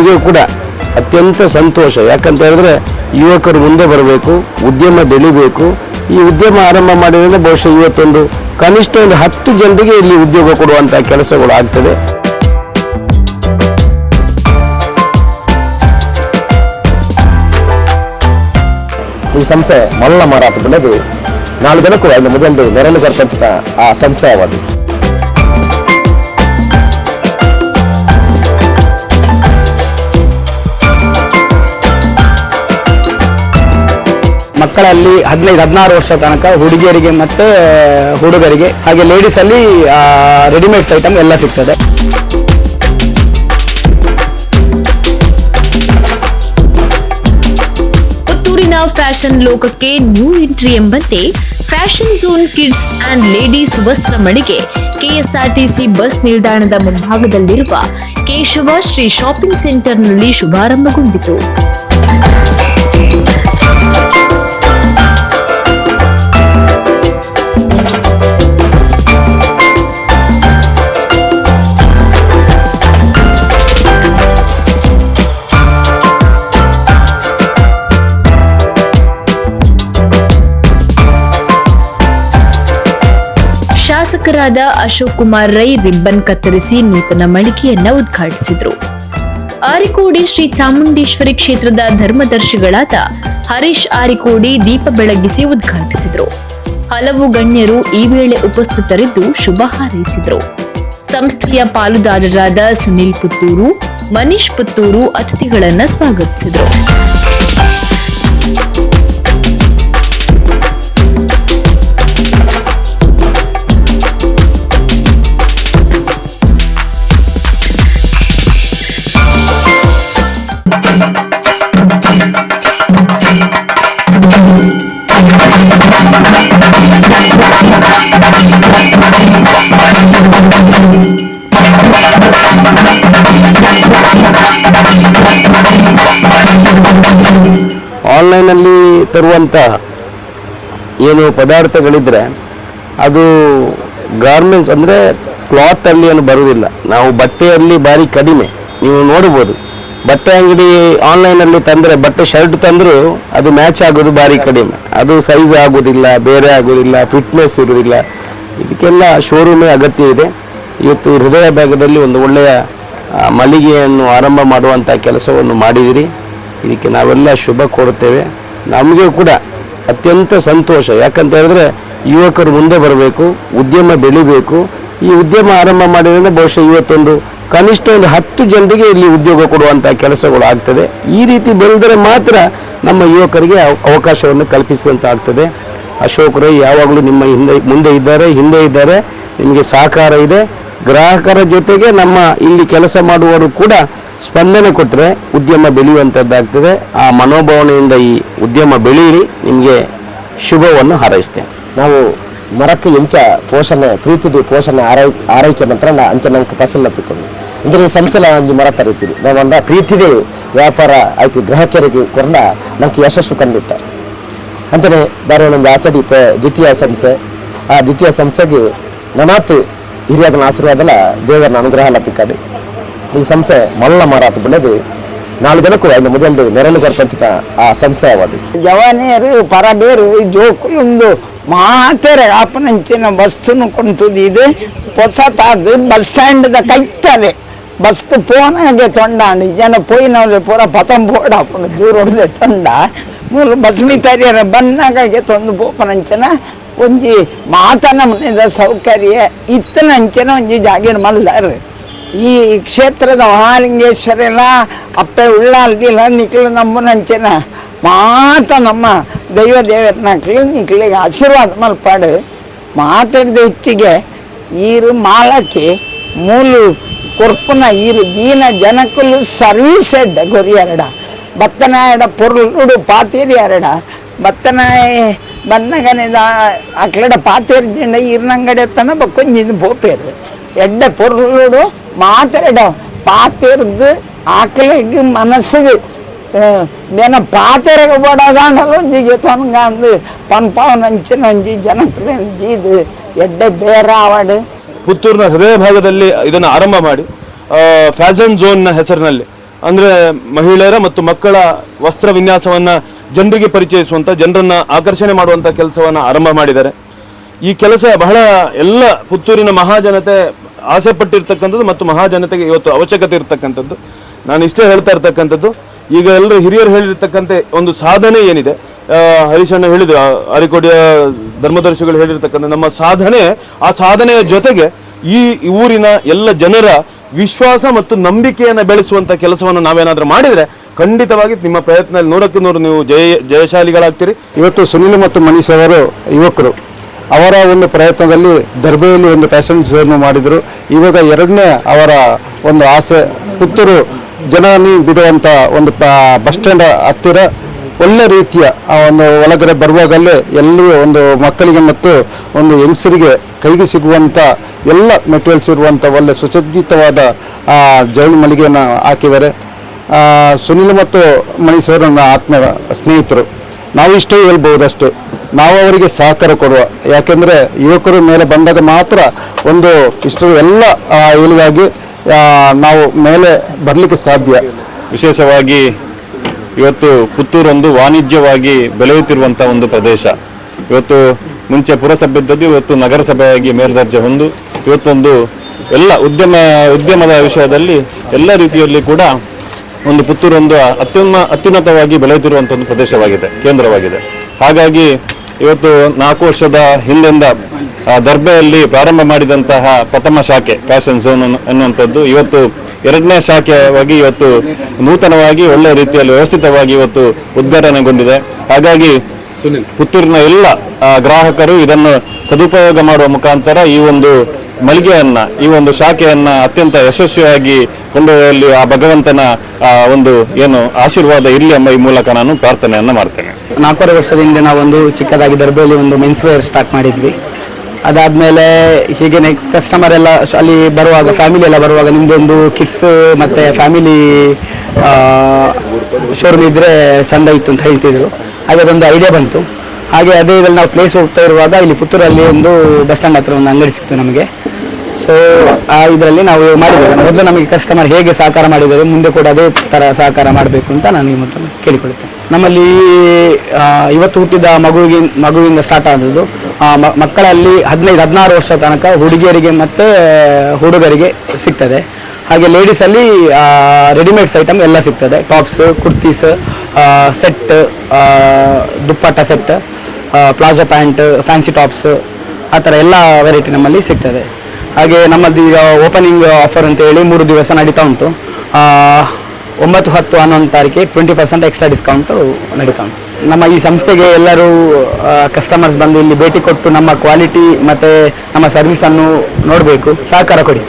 ನಮಗೆ ಕೂಡ ಅತ್ಯಂತ ಸಂತೋಷ. ಯಾಕಂತ ಹೇಳಿದ್ರೆ ಯುವಕರು ಮುಂದೆ ಬರಬೇಕು, ಉದ್ಯಮ ಬೆಳಿಬೇಕು. ಈ ಉದ್ಯಮ ಆರಂಭ ಮಾಡಿದ್ರೆ ಬಹುಶಃ ಇವತ್ತೊಂದು ಕನಿಷ್ಠ ಒಂದು ಹತ್ತು ಜನರಿಗೆ ಇಲ್ಲಿ ಉದ್ಯೋಗ ಕೊಡುವಂತಹ ಕೆಲಸಗಳು ಆಗ್ತದೆ. ಈ ಸಂಸ್ಥೆ ಮಲ್ಲ ಮಾರಾಟ ಬೆಳೆದು ನಾಲ್ಕು ಜನಕ್ಕೂ ಅಲ್ಲಿ ಮೊದಲು ನೆರಳು ಪಂಚದ ಆ ಸಂಸ್ಥೆ ಮಕ್ಕಳಲ್ಲಿ ಹದಿನೈದು, ಹದಿನಾರು ವರ್ಷ ತನಕ ಹುಡುಗಿಯರಿಗೆ ಮತ್ತು ಹುಡುಗರಿಗೆ, ಹಾಗೆ ಲೇಡೀಸಲ್ಲಿ ರೆಡಿಮೇಡ್ಸ್ ಐಟಮ್ ಎಲ್ಲ ಸಿಗ್ತದೆ. ಪುತ್ತೂರಿನ ಫ್ಯಾಷನ್ ಲೋಕಕ್ಕೆ ನ್ಯೂ ಎಂಟ್ರಿ ಎಂಬಂತೆ fashion zone kids and ladies ವಸ್ತ್ರ ಮಳಿಗೆ ಕೆಎಸ್ಆರ್ಟಿಸಿ ಬಸ್ ನಿಲ್ದಾಣದ ಮುಂಭಾಗದಲ್ಲಿರುವ ಕೇಶವ ಶ್ರೀ ಶಾಪಿಂಗ್ ಸೆಂಟರ್ನಲ್ಲಿ ಶುಭಾರಂಭಗೊಂಡಿತು. ಶಾಸಕರಾದ ಅಶೋಕ್ ಕುಮಾರ್ ರೈ ರಿಬ್ಬನ್ ಕತ್ತರಿಸಿ ನೂತನ ಮಳಿಗೆಯನ್ನ ಉದ್ಘಾಟಿಸಿದರು. ಆರಿಕೋಡಿ ಶ್ರೀ ಚಾಮುಂಡೇಶ್ವರಿ ಕ್ಷೇತ್ರದ ಧರ್ಮದರ್ಶಿಗಳಾದ ಹರೀಶ್ ಆರಿಕೋಡಿ ದೀಪ ಬೆಳಗಿಸಿ ಉದ್ಘಾಟಿಸಿದರು. ಹಲವು ಗಣ್ಯರು ಈ ವೇಳೆ ಉಪಸ್ಥಿತರಿದ್ದು ಶುಭ ಹಾರೈಸಿದರು. ಸಂಸ್ಥೆಯ ಪಾಲುದಾರರಾದ ಸುನಿಲ್ ಪುತ್ತೂರು, ಮನೀಶ್ ಪುತ್ತೂರು ಅತಿಥಿಗಳನ್ನ ಸ್ವಾಗತಿಸಿದರು. ಆನ್ಲೈನಲ್ಲಿ ತರುವಂಥ ಏನು ಪದಾರ್ಥಗಳಿದ್ರೆ ಅದು ಗಾರ್ಮೆಂಟ್ಸ್ ಅಂದರೆ ಕ್ಲಾತಲ್ಲಿ ಏನು ಬರುವುದಿಲ್ಲ ನಾವು ಬಟ್ಟೆಯಲ್ಲಿ ಭಾರಿ ಕಡಿಮೆ. ನೀವು ನೋಡ್ಬೋದು ಬಟ್ಟೆ ಅಂಗಡಿ ಆನ್ಲೈನಲ್ಲಿ ತಂದರೆ, ಬಟ್ಟೆ ಶರ್ಟ್ ತಂದರೂ ಅದು ಮ್ಯಾಚ್ ಆಗೋದು ಭಾರಿ ಕಡಿಮೆ. ಅದು ಸೈಜ್ ಆಗೋದಿಲ್ಲ, ಬೇರೆ ಆಗೋದಿಲ್ಲ ಫಿಟ್ನೆಸ್ ಇರುವುದಿಲ್ಲ ಇದಕ್ಕೆಲ್ಲ ಶೋರೂಮೇ ಅಗತ್ಯ ಇದೆ. ಇವತ್ತು ಹೃದಯ ಭಾಗದಲ್ಲಿ ಒಂದು ಒಳ್ಳೆಯ ಮಳಿಗೆಯನ್ನು ಆರಂಭ ಮಾಡುವಂಥ ಕೆಲಸವನ್ನು ಮಾಡಿದಿರಿ. ಇದಕ್ಕೆ ನಾವೆಲ್ಲ ಶುಭ ಕೋರುತ್ತೇವೆ. ನಮಗೆ ಕೂಡ ಅತ್ಯಂತ ಸಂತೋಷ. ಯಾಕಂತ ಹೇಳಿದ್ರೆ ಯುವಕರು ಮುಂದೆ ಬರಬೇಕು, ಉದ್ಯಮ ಬೆಳಿಬೇಕು. ಈ ಉದ್ಯಮ ಆರಂಭ ಮಾಡಿದ್ರೆ ಬಹುಶಃ ಇವತ್ತೊಂದು ಕನಿಷ್ಠ ಒಂದು ಹತ್ತು ಜನರಿಗೆ ಇಲ್ಲಿ ಉದ್ಯೋಗ ಕೊಡುವಂಥ ಕೆಲಸಗಳು ಆಗ್ತದೆ. ಈ ರೀತಿ ಬೆಳೆದರೆ ಮಾತ್ರ ನಮ್ಮ ಯುವಕರಿಗೆ ಅವ- ಅವಕಾಶವನ್ನು ಕಲ್ಪಿಸಿದಂತ ಆಗ್ತದೆ ಅಶೋಕ್ ರೈ ಯಾವಾಗಲೂ ನಿಮ್ಮ ಹಿಂದೆ, ಮುಂದೆ ಇದ್ದಾರೆ, ಹಿಂದೆ ಇದ್ದಾರೆ. ನಿಮಗೆ ಸಹಕಾರ ಇದೆ. ಗ್ರಾಹಕರ ಜೊತೆಗೆ ನಮ್ಮ ಇಲ್ಲಿ ಕೆಲಸ ಮಾಡುವವರು ಕೂಡ ಸ್ಪಂದನೆ ಕೊಟ್ಟರೆ ಉದ್ಯಮ ಬೆಳೆಯುವಂಥದ್ದಾಗ್ತದೆ ಆ ಮನೋಭಾವನೆಯಿಂದ ಈ ಉದ್ಯಮ ಬೆಳೀರಿ ನಿಮಗೆ ಶುಭವನ್ನು ಹಾರೈಸ್ತೇನೆ. ನಾವು ಮರಕ್ಕೆ ಎಂಚ ಪೋಷಣೆ, ಪ್ರೀತಿದು ಪೋಷಣೆ ಆರೈ, ಆರೈಕೆ ನಂತರ ನಾ ಅಂಚೆ ನಂಗೆ ಫಸಲ್ ತಪ್ಪಿಕೊಂಡು ಅಂದ್ರೆ ಸಂಸಲ ಅಂಜು ಮರ ತರೀತೀನಿ. ಅಂದ ಪ್ರೀತಿದೇ ವ್ಯಾಪಾರ ಆಯ್ಕೆ ಗ್ರಾಹಕರಿಗೆ ಕೊಂಡ ನಂಗೆ ಯಶಸ್ಸು ಕಂಡಿತ್ತ. ಅಂತಾನೆ ಬೇರೆ ಒಂದು ಆಸಡಿ ಇತ್ತೆ, ದ್ವಿತೀಯ ಸಂಸ್ಥೆ ಆ ದ್ವಿತೀಯ ಸಂಸ್ಥೆಗೆ ನಮಾತು ಹಿರಿಯದನ ಆಶೀರ್ವಾದಲ ದೇವರನ್ನ ಅನುಗ್ರಹ ಲಭಿಕಾಡು ಈ ಸಂಸ್ಥೆ ಮಲ್ಲ ಮಾರಾತ ಬೆಳೆದು ನಾಲ್ಕು ಜನಕ್ಕೂ ಅಲ್ಲಿ ಮೊದಲು ನೆರಳು ಪಂಚಿತ ಆ ಸಂಸ್ಥೆ ಅವಾದ ಜವಾನಿಯರು, ಪರಬೇರು ಜೋಕುಲೊಂದು ಮಾತೆರೆ ಆಪನಂಚಿನ ಬಸ್ಸುನು ಕೊಂತುದು ಇದು. ಹೊಸತಾದು ಬಸ್ ಸ್ಟ್ಯಾಂಡ್ದ ಕೈತಲೆ. ಬಸ್ ಪೋನಾಗೆ ತೊಂಡಾಂಡು. ಜನ ಪೋಯಿನವ್ರೆ ಪೂರ ಪತಂ ಬೋರ್ಡ್ ಹಾಕೊಂಡು ದೂರ ಹೊಡೆದೆ ತೊಂಡ ಮೂರು ಬಸ್ ಮಿತಾರಿಯರ ಬಂದಾಗ ತೊಂದು ಪೋಪನಂಚನ ಒಂಜಿ ಮಾತನ ಮನೆದ ಸೌಕರ್ಯ ಇತ್ತನಂಚನ ಒಂಜಿ ಜಾಗಿನ ಮಲ್ದಾರು ಈ ಕ್ಷೇತ್ರದ ಮಹಾಲಿಂಗೇಶ್ವರೆಲ್ಲ ಅಪ್ಪೆ ಉಳ್ಳಾಲ್ಗಿಲ್ಲ ನಿಖಿಲ ನಂಬುನಂಚಿನ ಮಾತ ನಮ್ಮ ದೈವ ದೇವರನಕ್ಲು ನಿಕ್ಲಿಗೆ ಆಶೀರ್ವಾದ ಮಲ್ಪಾಡು ಮಾತಾಡಿದ ಹೆಚ್ಚಿಗೆ ಈರು ಮಾಲಕ್ಕೆ ಮೂಲು ಕೊರ್ಪುನ ಈರು ದೀನ ಜನಕ್ಕಲು ಸರ್ವೀಸ್ ಎಡ್ಡ ಗೊರಿ ಎರಡ ಬತ್ತನಾಯಡ ಪೊರ್ಲುಡು ಪಾತೇರಿ ಎರಡ ಬತ್ತನಾಯ ಬನ್ನಗನೆದ ಅಕ್ಲಡ ಪಾತೇರಿ ಜೆಂಡ ಈರ್ನಂಗಡೆ ತನ ಬಕ್ಕೊಂಜಿಂದು ಪೋಪೇರು ಎಡ್ಡ ಪೊರ್ಲುಡು ಮಾತಾಡ ಪಾತೇರ್ದು ಆಕಲಿಗೆ ಮನಸ್ಸಿಗೆ ಬಡದಾಂಡಲು ಒಂಜಿಗೆ ತೊನ್ಗ ಅಂದು. ಪನ್ಪಾವನ ಅಂಚಿನ ನಂಜಿ ಜನಕ್ಕೆ ಜೀದು. ಎಡ್ಡೆ ಬೇರಾವಡು ಪುತ್ತೂರಿನ ಹೃದಯ ಭಾಗದಲ್ಲಿ ಇದನ್ನು ಆರಂಭ ಮಾಡಿ ಫ್ಯಾಷನ್ ಝೋನ್ನ ಹೆಸರಿನಲ್ಲಿ. ಅಂದರೆ ಮಹಿಳೆಯರ ಮತ್ತು ಮಕ್ಕಳ ವಸ್ತ್ರ ವಿನ್ಯಾಸವನ್ನು ಜನರಿಗೆ ಪರಿಚಯಿಸುವಂಥ ಜನರನ್ನು ಆಕರ್ಷಣೆ ಮಾಡುವಂಥ ಕೆಲಸವನ್ನು ಆರಂಭ ಮಾಡಿದ್ದಾರೆ. ಈ ಕೆಲಸ ಬಹಳ ಎಲ್ಲ ಪುತ್ತೂರಿನ ಮಹಾಜನತೆ ಆಸೆ ಪಟ್ಟಿರ್ತಕ್ಕಂಥದ್ದು ಮತ್ತು ಮಹಾಜನತೆಗೆ ಇವತ್ತು ಅವಶ್ಯಕತೆ ಇರ್ತಕ್ಕಂಥದ್ದು. ನಾನು ಇಷ್ಟೇ ಹೇಳ್ತಾ ಇರ್ತಕ್ಕಂಥದ್ದು. ಈಗ ಎಲ್ಲರೂ ಹಿರಿಯರು ಹೇಳಿರ್ತಕ್ಕಂಥ ಒಂದು ಸಾಧನೆ ಏನಿದೆ? ಹರೀಶಣ್ಣ ಹೇಳಿದ್ರು ಅರಿಕೋಡಿಯ ಧರ್ಮದರ್ಶಿಗಳು ಹೇಳಿರ್ತಕ್ಕಂಥ ನಮ್ಮ ಸಾಧನೆ, ಆ ಸಾಧನೆಯ ಜೊತೆಗೆ ಈ ಊರಿನ ಎಲ್ಲ ಜನರ ವಿಶ್ವಾಸ ಮತ್ತು ನಂಬಿಕೆಯನ್ನು ಬೆಳೆಸುವಂಥ ಕೆಲಸವನ್ನು ನಾವೇನಾದರೂ ಮಾಡಿದರೆ ಖಂಡಿತವಾಗಿ ನಿಮ್ಮ ಪ್ರಯತ್ನ ನೂರಕ್ಕೆ ನೂರು ನೀವು ಜಯ, ಜಯಶಾಲಿಗಳಾಗ್ತೀರಿ. ಇವತ್ತು ಸುನಿಲ್ ಮತ್ತು ಮನೀಶ್ ಅವರು ಯುವಕರು ಅವರ ಒಂದು ಪ್ರಯತ್ನದಲ್ಲಿ ದರ್ಬೆಯಲ್ಲಿ ಒಂದು ಫ್ಯಾಷನ್ ಶೋ ಮಾಡಿದರು. ಇವಾಗ ಎರಡನೇ ಅವರ ಒಂದು ಆಸೆ, ಪುತ್ತೂರು ಜನನಿ ಬಿಡುವಂಥ ಒಂದು ಬಸ್ ಸ್ಟ್ಯಾಂಡ್ ಹತ್ತಿರ ಒಳ್ಳೆ ರೀತಿಯ ಆ ಒಂದು ಒಳಗಡೆ ಬರುವಾಗಲೇ ಎಲ್ಲರೂ ಒಂದು ಮಕ್ಕಳಿಗೆ ಮತ್ತು ಒಂದು ಹೆಂಗಸರಿಗೆ ಕೈಗೆ ಸಿಗುವಂಥ ಎಲ್ಲ ಮೆಟೀರಿಯಲ್ಸ್ ಇರುವಂಥ ಒಳ್ಳೆ ಸುಸಜ್ಜಿತವಾದ ಜವಳಿ ಮಳಿಗೆಯನ್ನು ಹಾಕಿದ್ದಾರೆ. ಸುನಿಲ್ ಮತ್ತು ಮಣಿ ಸರ್ ನನ್ನ ಆತ್ಮ ಸ್ನೇಹಿತರು ನಾವಿಷ್ಟೇ ಅಷ್ಟೇ ನಾವು ಅವರಿಗೆ ಸಹಕಾರ ಕೊಡುವ. ಯಾಕೆಂದರೆ ಯುವಕರು ಮೇಲೆ ಬಂದಾಗ ಮಾತ್ರ ಒಂದು ಇಷ್ಟು ಎಲ್ಲ ಆ, ನಾವು ಮೇಲೆ ಬರಲಿಕ್ಕೆ ಸಾಧ್ಯ. ವಿಶೇಷವಾಗಿ ಇವತ್ತು ಪುತ್ತೂರೊಂದು ವಾಣಿಜ್ಯವಾಗಿ ಬೆಳೆಯುತ್ತಿರುವಂಥ ಒಂದು ಪ್ರದೇಶ. ಇವತ್ತು ಮುಂಚೆ ಪುರಸಭೆ ಇದ್ದದ್ದು ಇವತ್ತು ನಗರಸಭೆಯಾಗಿ ಮೇಲ್ದರ್ಜೆ ಹೊಂದು, ಇವತ್ತೊಂದು ಎಲ್ಲ ಉದ್ಯಮ, ಉದ್ಯಮದ ವಿಷಯದಲ್ಲಿ ಎಲ್ಲ ರೀತಿಯಲ್ಲಿ ಕೂಡ ಒಂದು ಪುತ್ತೂರೊಂದು ಅತ್ಯುನ್ನ, ಅತ್ಯುನ್ನತವಾಗಿ ಬೆಳೆಯುತ್ತಿರುವಂಥ ಒಂದು ಪ್ರದೇಶವಾಗಿದೆ, ಕೇಂದ್ರವಾಗಿದೆ. ಹಾಗಾಗಿ ಇವತ್ತು ನಾಲ್ಕು ವರ್ಷದ ಹಿಂದೆಂದ ದರ್ಬೆಯಲ್ಲಿ ಪ್ರಾರಂಭ ಮಾಡಿದಂತಹ ಪ್ರಥಮ ಶಾಖೆ ಫ್ಯಾಷನ್ ಝೋನ್ ಅನ್ನುವಂಥದ್ದು ಇವತ್ತು ಎರಡನೇ ಶಾಖೆಯಾಗಿ ಇವತ್ತು ನೂತನವಾಗಿ ಒಳ್ಳೆಯ ರೀತಿಯಲ್ಲಿ ವ್ಯವಸ್ಥಿತವಾಗಿ ಇವತ್ತು ಉದ್ಘಾಟನೆಗೊಂಡಿದೆ. ಹಾಗಾಗಿ ಪುತ್ತೂರಿನ ಎಲ್ಲ ಗ್ರಾಹಕರು ಇದನ್ನು ಸದುಪಯೋಗ ಮಾಡುವ ಮುಖಾಂತರ ಈ ಒಂದು ಮಳಿಗೆಯನ್ನ ಈ ಒಂದು ಶಾಖೆಯನ್ನ ಅತ್ಯಂತ ಯಶಸ್ವಿಯಾಗಿ ಕೊಂಡೊಯ್ಯಲು ಆ ಭಗವಂತನ ಒಂದು ಏನು ಆಶೀರ್ವಾದ ಇರಲಿ ಎಂಬ ಈ ಮೂಲಕ ನಾನು ಪ್ರಾರ್ಥನೆಯನ್ನ ಮಾಡ್ತೇನೆ. ನಾಲ್ಕೂವರೆ ವರ್ಷದಿಂದ ನಾವೊಂದು ಚಿಕ್ಕದಾಗಿ ದರ್ಬೆಯಲ್ಲಿ ಒಂದು ಮೆನ್ಸ್ ವೇರ್ ಸ್ಟಾರ್ಟ್ ಮಾಡಿದ್ವಿ. ಅದಾದಮೇಲೆ ಹೀಗೇನೆ ಕಸ್ಟಮರ್ ಎಲ್ಲ ಅಲ್ಲಿ ಬರುವಾಗ ಫ್ಯಾಮಿಲಿ ಎಲ್ಲ ಬರುವಾಗ ನಿಮ್ದೊಂದು ಕಿಡ್ಸ್ ಮತ್ತು ಫ್ಯಾಮಿಲಿ ಶೋರೂಮ್ ಇದ್ದರೆ ಚಂದ ಇತ್ತು ಅಂತ ಹೇಳ್ತಿದ್ರು. ಹಾಗೆ ಅದೊಂದು ಐಡಿಯಾ ಬಂತು. ಹಾಗೆ ಅದೇ ಇದ್ರಲ್ಲಿ ನಾವು ಪ್ಲೇಸ್ ಹೋಗ್ತಾ ಇರುವಾಗ ಇಲ್ಲಿ ಪುತ್ತೂರಲ್ಲಿ ಒಂದು ಬಸ್ ಸ್ಟ್ಯಾಂಡ್ ಹತ್ರ ಒಂದು ಅಂಗಡಿ ಸಿಕ್ತು ನಮಗೆ. ಸೊ ಆ ಇದರಲ್ಲಿ ನಾವು ಮಾಡಿದ್ದೇವೆ. ಮೊದಲು ನಮಗೆ ಕಸ್ಟಮರ್ ಹೇಗೆ ಸಹಕಾರ ಮಾಡಿದ್ದಾರೆ, ಮುಂದೆ ಕೂಡ ಅದೇ ಥರ ಸಹಕಾರ ಮಾಡಬೇಕು ಅಂತ ನಾನು ಈ ಮೊದಲು ಕೇಳಿಕೊಳ್ಳುತ್ತೇನೆ. ನಮ್ಮಲ್ಲಿ ಇವತ್ತು ಹುಟ್ಟಿದ ಮಗುವಿಗೆ ಮಗುವಿಂದ ಸ್ಟಾರ್ಟ್ ಆದದ್ದು ಮಕ್ಕಳಲ್ಲಿ ಹದಿನೈದು, ಹದಿನಾರು ವರ್ಷ ತನಕ ಹುಡುಗಿಯರಿಗೆ ಮತ್ತು ಹುಡುಗರಿಗೆ ಸಿಗ್ತದೆ. ಹಾಗೆ ಲೇಡೀಸಲ್ಲಿ ರೆಡಿಮೇಡ್ಸ್ ಐಟಮ್ ಎಲ್ಲ ಸಿಗ್ತದೆ. Tops kurtis set dupatta set palazzo pant fancy tops ಆ ಥರ ಎಲ್ಲ ವೆರೈಟಿ ನಮ್ಮಲ್ಲಿ ಸಿಗ್ತದೆ. ಹಾಗೆ ನಮ್ಮಲ್ಲಿ ಈಗ ಓಪನಿಂಗ್ ಆಫರ್ ಅಂತ ಹೇಳಿ ಮೂರು ದಿವಸ ನಡೀತಾ ಉಂಟು. ಒಂಬತ್ತು, ಹತ್ತು ಹನ್ನೊಂದು ತಾರೀಕಿಗೆ ಟ್ವೆಂಟಿ ಪರ್ಸೆಂಟ್ ಎಕ್ಸ್ಟ್ರಾ ಡಿಸ್ಕೌಂಟು ನಡೀತಾ ಉಂಟು. ನಮ್ಮ ಈ ಸಂಸ್ಥೆಗೆ ಎಲ್ಲರೂ ಕಸ್ಟಮರ್ಸ್ ಬಂದು ಇಲ್ಲಿ ಭೇಟಿ ಕೊಟ್ಟು ನಮ್ಮ ಕ್ವಾಲಿಟಿ ಮತ್ತು ನಮ್ಮ ಸರ್ವಿಸನ್ನು ನೋಡಬೇಕು. ಸಹಕಾರ ಕೊಡಿ.